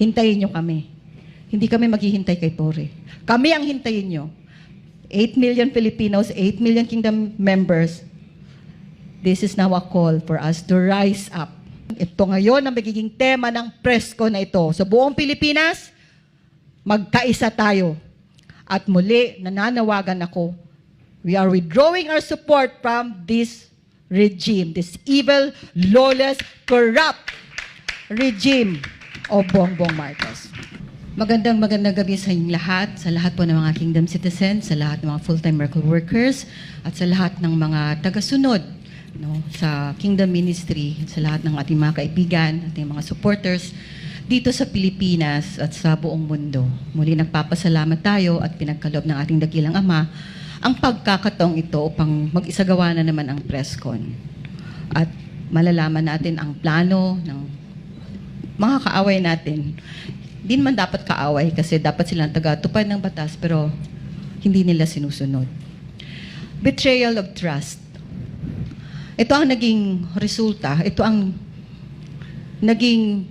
Hintayin nyo kami. Hindi kami maghihintay kay Tore. Kami ang hintayin nyo. 8 million Filipinos, 8 million Kingdom members. This is now a call for us to rise up. Ito ngayon ang magiging tema ng presko na ito. Sa buong Pilipinas, magkaisa tayo. At muli, nananawagan ako, we are withdrawing our support from this regime, this evil, lawless, corrupt regime of Bongbong Marcos. Magandang magandang gabi sa inyong lahat, sa lahat po ng mga kingdom citizens, sa lahat ng mga full-time miracle workers, at sa lahat ng mga tagasunod no, sa kingdom ministry, sa lahat ng ating mga kaibigan, ating mga supporters dito sa Pilipinas at sa buong mundo. Muli nagpapasalamat tayo at pinagkaloob ng ating dakilang Ama ang pagkakataong ito upang mag-isagawa na naman ang presscon. At malalaman natin ang plano ng mga kaaway natin. Hindi naman dapat kaaway kasi dapat silang taga-tupad ng batas pero hindi nila sinusunod. Betrayal of trust. Ito ang naging resulta, ito ang naging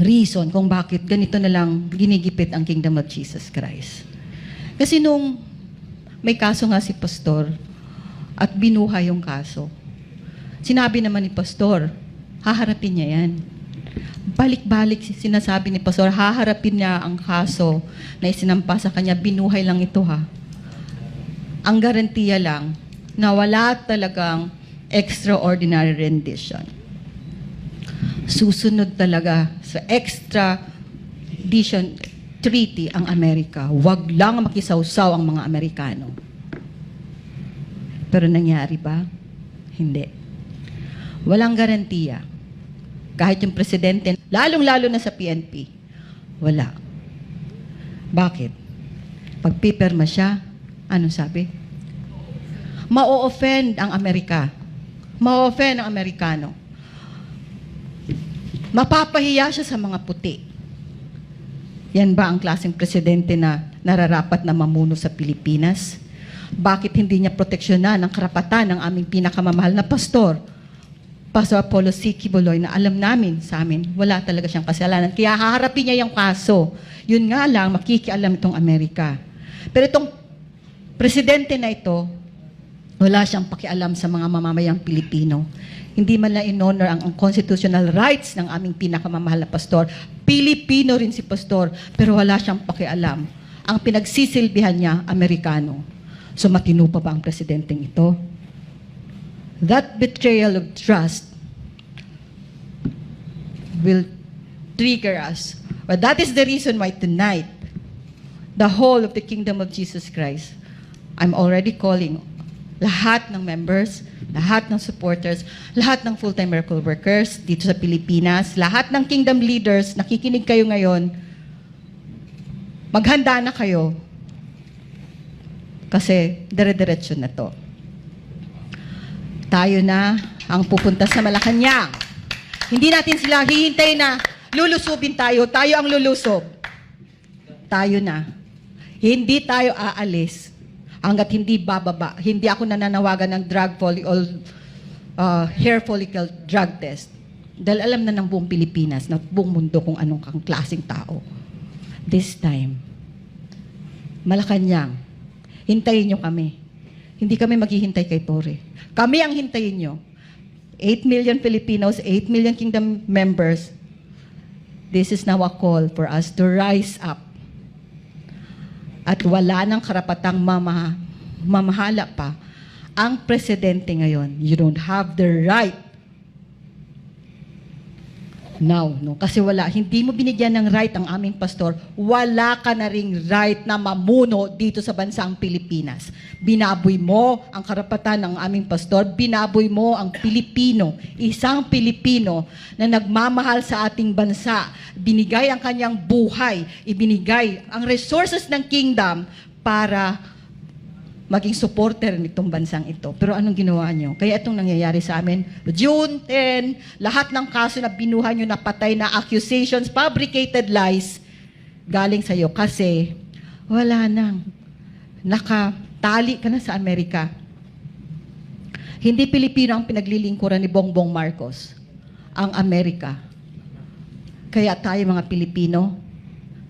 reason kung bakit ganito na lang ginigipit ang Kingdom of Jesus Christ. Kasi nung may kaso nga si Pastor at binuhay yung kaso, sinabi naman ni Pastor, haharapin niya yan. Balik-balik sinasabi ni Pastor, haharapin niya ang kaso na isinampa sa kanya, binuhay lang ito ha. Ang garantiya lang na wala talagang extraordinary rendition susunod talaga sa extradition treaty ang Amerika. Huwag lang makisawsaw ang mga Amerikano. Pero nangyari ba? Hindi. Walang garantiya. Kahit yung presidente, lalong-lalo na sa PNP, wala. Bakit? Pag pipirma siya, anong sabi? Ma-offend ang Amerika. Ma-offend ang Amerikano mapapahiya siya sa mga puti. Yan ba ang klaseng presidente na nararapat na mamuno sa Pilipinas? Bakit hindi niya proteksyonan ang karapatan ng aming pinakamamahal na pastor, Pastor Apollo C. Kibuloy, na alam namin sa amin, wala talaga siyang kasalanan. Kaya haharapin niya yung kaso. Yun nga lang, makikialam itong Amerika. Pero itong presidente na ito, wala siyang pakialam sa mga mamamayang Pilipino. Hindi man lang in-honor ang, ang constitutional rights ng aming pinakamamahal na pastor. Pilipino rin si pastor, pero wala siyang pakialam. Ang pinagsisilbihan niya, Amerikano. So matino pa ba ang presidenteng ito? That betrayal of trust will trigger us. But that is the reason why tonight, the whole of the kingdom of Jesus Christ, I'm already calling lahat ng members, lahat ng supporters, lahat ng full-time miracle workers dito sa Pilipinas, lahat ng kingdom leaders, nakikinig kayo ngayon, maghanda na kayo kasi dire-diretso na to. Tayo na ang pupunta sa Malacanang. Hindi natin sila hihintay na lulusubin tayo. Tayo ang lulusob. Tayo na. Hindi tayo aalis hanggat hindi bababa. Hindi ako nananawagan ng drug follicle, uh, hair follicle drug test. Dahil alam na ng buong Pilipinas, na buong mundo kung anong kang klaseng tao. This time, Malacanang, hintayin nyo kami. Hindi kami maghihintay kay Tore. Kami ang hintayin nyo. 8 million Filipinos, 8 million kingdom members. This is now a call for us to rise up at wala nang karapatang mama, mamahala pa ang presidente ngayon. You don't have the right now, no? Kasi wala, hindi mo binigyan ng right ang aming pastor, wala ka na ring right na mamuno dito sa bansang Pilipinas. Binaboy mo ang karapatan ng aming pastor, binaboy mo ang Pilipino, isang Pilipino na nagmamahal sa ating bansa, binigay ang kanyang buhay, ibinigay ang resources ng kingdom para maging supporter nitong bansang ito. Pero anong ginawa nyo? Kaya itong nangyayari sa amin, June 10, lahat ng kaso na binuhay nyo na patay na accusations, fabricated lies, galing sa'yo kasi wala nang nakatali ka na sa Amerika. Hindi Pilipino ang pinaglilingkuran ni Bongbong Marcos, ang Amerika. Kaya tayo mga Pilipino,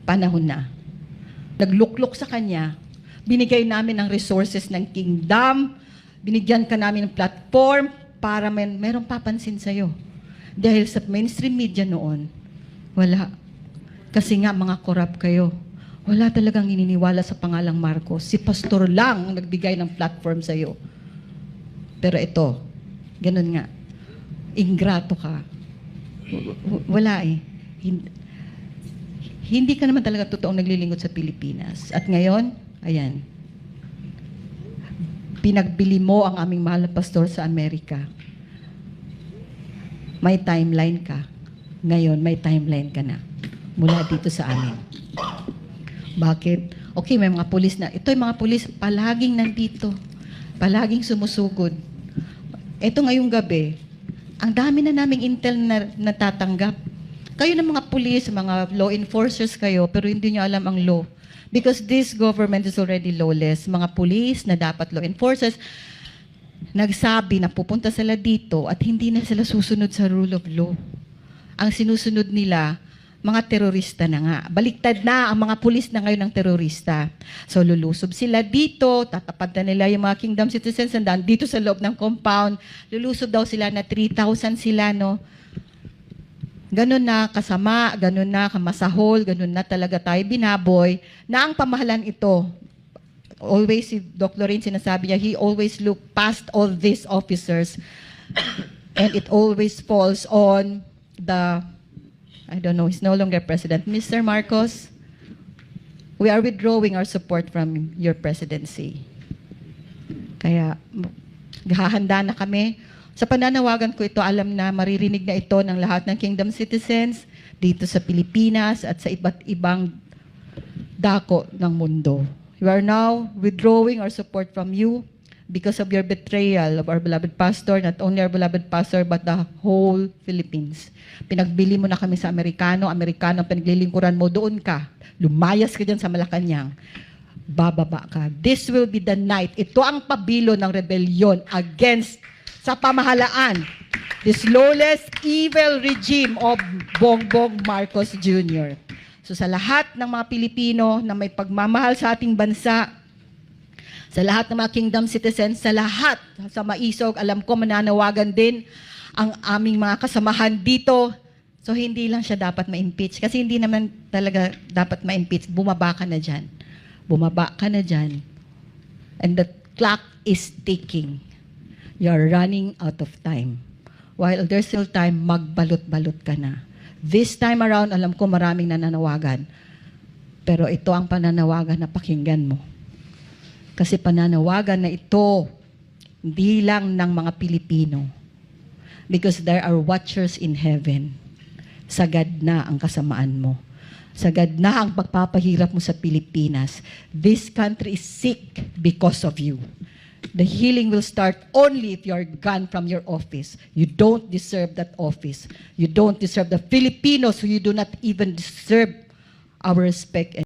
panahon na. Nagluklok sa Kanya, binigay namin ang resources ng kingdom, binigyan ka namin ng platform para may, merong papansin sa'yo. Dahil sa mainstream media noon, wala. Kasi nga mga korap kayo. Wala talagang ininiwala sa pangalang Marcos. Si pastor lang ang nagbigay ng platform sa'yo. Pero ito, ganun nga. Ingrato ka. Wala eh. Hin- Hindi ka naman talaga totoong naglilingkod sa Pilipinas. At ngayon, ayan, pinagbili mo ang aming mahal na pastor sa Amerika. May timeline ka. Ngayon, may timeline ka na. Mula dito sa amin. Bakit? Okay, may mga pulis na. Ito yung mga pulis, palaging nandito. Palaging sumusugod. Ito ngayong gabi, ang dami na naming intel na natatanggap. Kayo ng mga pulis, mga law enforcers kayo, pero hindi nyo alam ang law. Because this government is already lawless. Mga pulis na dapat law enforcers, nagsabi na pupunta sila dito at hindi na sila susunod sa rule of law. Ang sinusunod nila, mga terorista na nga. Baliktad na ang mga pulis na ngayon ng terorista. So lulusob sila dito, tatapad na nila yung mga kingdom citizens na dito sa loob ng compound. Lulusob daw sila na 3,000 sila, no? Ganun na kasama, ganun na kamasahol, ganun na talaga tayo binaboy, na ang pamahalan ito, always si Dr. Lorraine sinasabi niya, he always look past all these officers and it always falls on the, I don't know, he's no longer president. Mr. Marcos, we are withdrawing our support from your presidency. Kaya, hahanda na kami. Sa pananawagan ko ito, alam na maririnig na ito ng lahat ng kingdom citizens dito sa Pilipinas at sa iba't ibang dako ng mundo. We are now withdrawing our support from you because of your betrayal of our beloved pastor, not only our beloved pastor, but the whole Philippines. Pinagbili mo na kami sa Amerikano, Amerikano pinaglilingkuran mo, doon ka. Lumayas ka dyan sa Malacanang. Bababa ka. This will be the night. Ito ang pabilo ng rebellion against sa pamahalaan. This lawless, evil regime of Bongbong Marcos Jr. So sa lahat ng mga Pilipino na may pagmamahal sa ating bansa, sa lahat ng mga kingdom citizens, sa lahat sa maisog, alam ko mananawagan din ang aming mga kasamahan dito. So hindi lang siya dapat ma-impeach kasi hindi naman talaga dapat ma-impeach. Bumaba ka na dyan. Bumaba ka na dyan. And the clock is ticking. You're running out of time. While there's still time, magbalot-balot ka na. This time around, alam ko maraming nananawagan. Pero ito ang pananawagan na pakinggan mo. Kasi pananawagan na ito, hindi lang ng mga Pilipino. Because there are watchers in heaven. Sagad na ang kasamaan mo. Sagad na ang pagpapahirap mo sa Pilipinas. This country is sick because of you. The healing will start only if you are gone from your office. You don't deserve that office. You don't deserve the Filipinos who you do not even deserve our respect.